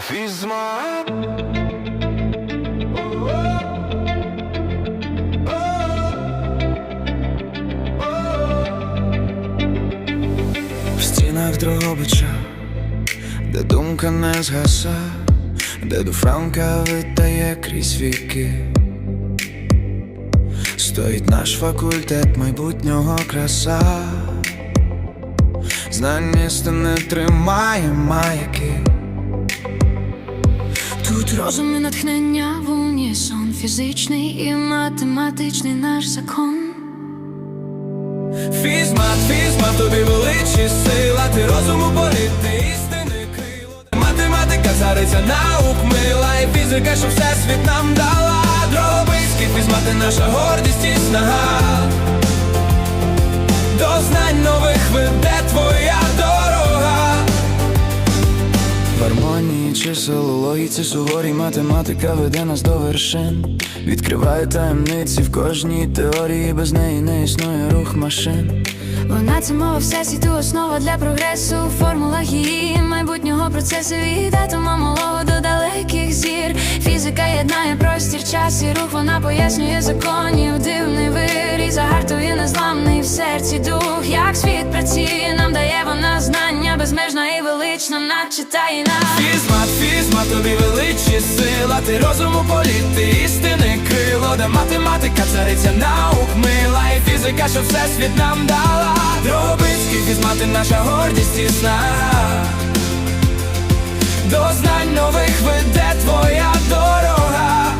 Фізма. В стінах Дрогобича, де думка не згаса, де до Франка витає крізь віки. Стоїть наш факультет майбутнього краса, знання не тримає маяки. Тут розум і натхнення в унісон Фізичний і математичний наш закон Фізмат, фізмат, тобі величі сила, ти розуму політ, ти істини крило. Математика, цариця наук мила, і фізика, що всесвіт нам дала. Дробиський фізмат, ти наша гордість і снага. Чисел, логіці суворій математика веде нас до вершин. Відкриває таємниці в кожній теорії, без неї не існує рух машин. Вона це мова всесвіту, основа для прогресу в формулах її майбутнього процесу від атома малого до далеких зір. Фізика єднає простір, час і рух, вона пояснює законів, дивний вир і загартує незламний в серці дух, як світ працює, безмежна і велична, наче таїна. Фізмат, фізмат, тобі величі сила, ти розуму політ, ти істини крило, де математика, цариця наук мила, і фізика, що всесвіт нам дала. Дробицький фізмат, ти наша гордість і снага. До знань нових веде твоя дорога.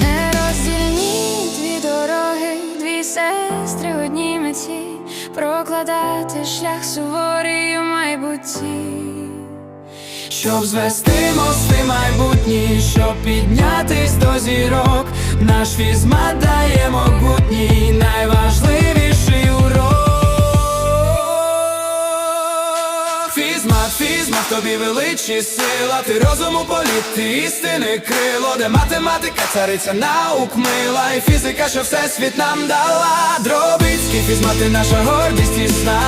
Нероздільні дві дороги, дві сестри в одній меті, прокладати шлях суворий у. Щоб звести мости майбутні, щоб піднятись до зірок, наш фізмат дає могутній, найважливіший урок. Фізмат, фізмат, тобі величі сила, ти розуму політ, ти істини крило, де математика, цариця наук мила, і фізика, що всесвіт нам дала. Дробицький фізмат, ти наша гордість і сна.